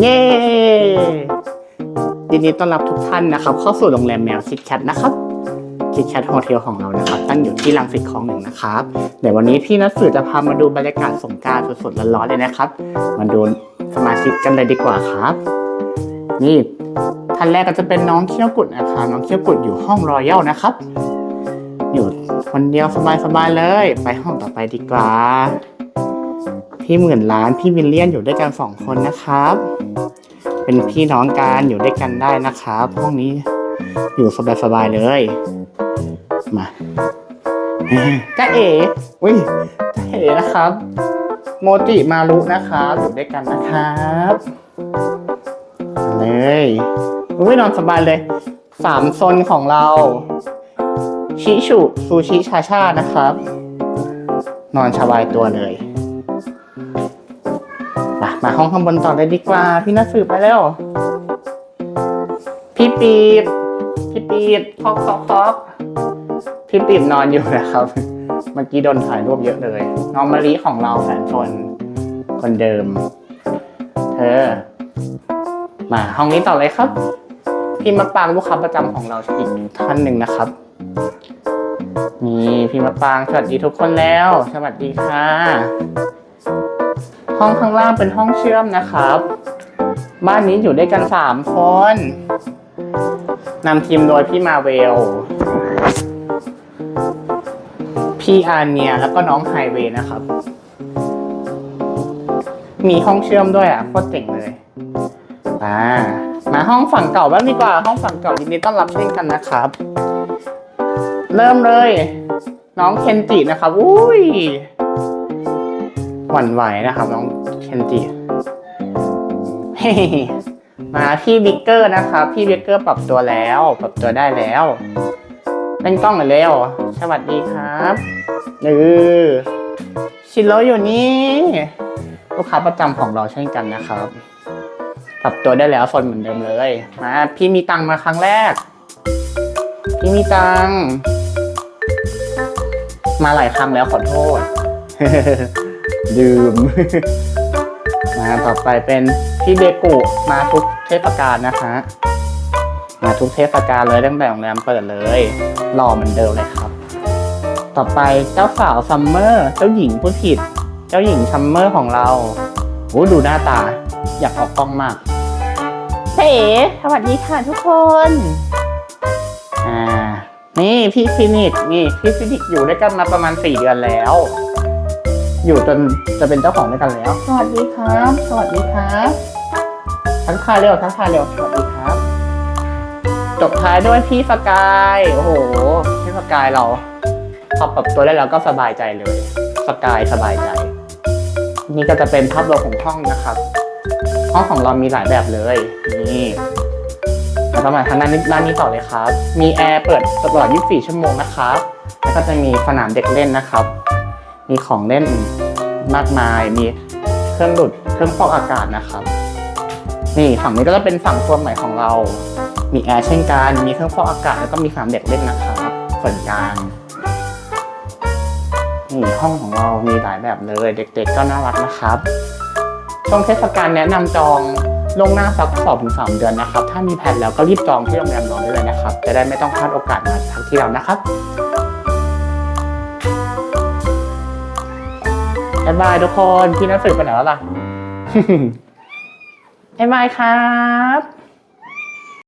เย้ยินดีต้อนรับทุกท่านนะครับ เข้าสู่โรงแรมแมวคิดแคทนะครับคิดแคทโฮเทลของเรานะครับ ตั้งอยู่ที่ลังสิตคลองหนึ่งนะครับเดี๋ยววันนี้พี่นัทสื่อจะพามาดูบรรยากาศสงการสดๆร้อนๆเลยนะครับ มาดูสมาชิกกันเลยดีกว่าครับ นี่ท่านแรกก็จะเป็นน้องเขี้ยวกุดนะครับน้องเขี้ยวกุดอยู่ห้องรอยัลนะครับ อยู่คนเดียวสบายๆเลย ไปห้องต่อไปดีกว่า พี่หมื่นล้านพี่วิลเลียนอยู่ด้วยกันสองคนนะครับ เป็นพี่น้องกันอยู่ด้วยกันได้นะครับห้องนี้อยู่สบายๆเลย มาจ้าเอ๋อุ้ยจ้าเอ๋นะครับ โมจิมารุนะครับอยู่ด้วยกันนะครับเลยอุ้ยนอนสบายเลยสามโซนของเรา ชิชุซูชิชาชานะครับ นอนสบายตัวเลย มามาห้องข้างบนต่อเลยดีกว่า พี่นัทสืบไปแล้ว พี่ปีบพี่ปีบคอกคอกคอกพี่ปีบนอนอยู่นะครับ เมื่อกี้โดนถ่ายรูปเยอะเลย น้องมะลิของเราแสนชนคนเดิม เธอ มาห้องนี้ต่อเลยครับ พี่มะปางลูกค้าประจำของเราอีกท่านหนึ่งนะครับนี่พี่มะปางสวัสดีทุกคนแล้ว สวัสดีค่ะ ห้องข้างล่างเป็นห้องเชื่อมนะครับ บ้านนี้อยู่ด้วยกันสามคนนำทีมโดยพี่มาเวล พี่อาเนียแล้วก็น้องไฮเวย์นะครับ มีห้องเชื่อมด้วยอะโคตรเจ๋งเลยอ่ามาห้องฝั่งเก่าบ้างดีกว่า ห้องฝั่งเก่ายินดีต้อนรับเช่นกันนะครับ เริ่มเลย น้องเคนจินะครับ อุ้ย หวั่นไหวนะครับ น้องเคนจิมาพี่บิ๊กเกอร์นะครับพี่บิ๊กเกอร์ปรับตัวแล้ว ปรับตัวได้แล้วเล่นกล้องหน่อยเร็วสวัสดีครับเออชิโรอยู่นี่ลูกค้าประจำของเราเช่นกันนะครับปรับตัวได้แล้วโซนเหมือนเดิมเลยมาพี่มีตังมาครั้งแรก พี่มีตังมาหลายครั้งแล้วขอโทษ ลืมมาต่อไปเป็นพี่เบกุมาทุกเทศกาลนะคะ มาทุกเทศกาลเลยตั้งแต่โรงแรมเปิดเลยรอเหมือนเดิมเลยครับ ต่อไปเจ้าสาวซัมเมอร์เจ้าหญิงผู้ผิด เจ้าหญิงซัมเมอร์ของเราโอ้ดูหน้าตาอยากออกกล้องมากเฮ้สวัสดีค่ะทุกคน อ่า นี่พี่ฟินิกซ์นี่พี่ฟินิกซ์อยู่ด้วยกันมาประมาณสี่เดือนแล้ว อยู่จนจะเป็นเจ้าของด้วยกันแล้ว สวัสดีครับ สวัสดีครับทักทายเร็วทักทายเร็วสวัสดีครับ จบท้ายด้วยพี่สกาย โอ้โห พี่สกายเราพอปรับตัวได้แล้วก็สบายใจเลย สกายสบายใจ นี่ก็จะเป็นภาพรวมของห้องนะครับ ห้องของเรามีหลายแบบเลย นี่แล้วก็มาทางด้านนี้ด้านนี้ต่อเลยครับ มีแอร์เปิดตลอด 24 ชั่วโมงนะครับ แล้วก็จะมีสนามเด็กเล่นนะครับ มีของเล่นมากมายมีเครื่องดูดเครื่องฟอกอากาศนะครับ นี่ฝั่งนี้ก็จะเป็นฝั่งตัวใหม่ของเรา มีแอร์เช่นกันมีเครื่องฟอกอากาศแล้วก็มีสนามเด็กเล่นนะครับส่วนกลางนี่ห้องของเรามีหลายแบบเลย เด็กๆก็น่ารักนะครับช่วงเทศกาลแนะนำจองลงหน้าสักสองถึงสามเดือนนะครับ ถ้ามีแผนแล้วก็รีบจองที่โรงแรมนอนได้เลยนะครับ จะได้ไม่ต้องพลาดโอกาสมาพักที่เรานะครับ บ๊ายบายทุกคน พี่นักสืบไปไหนแล้วล่ะบ๊ายบายครับ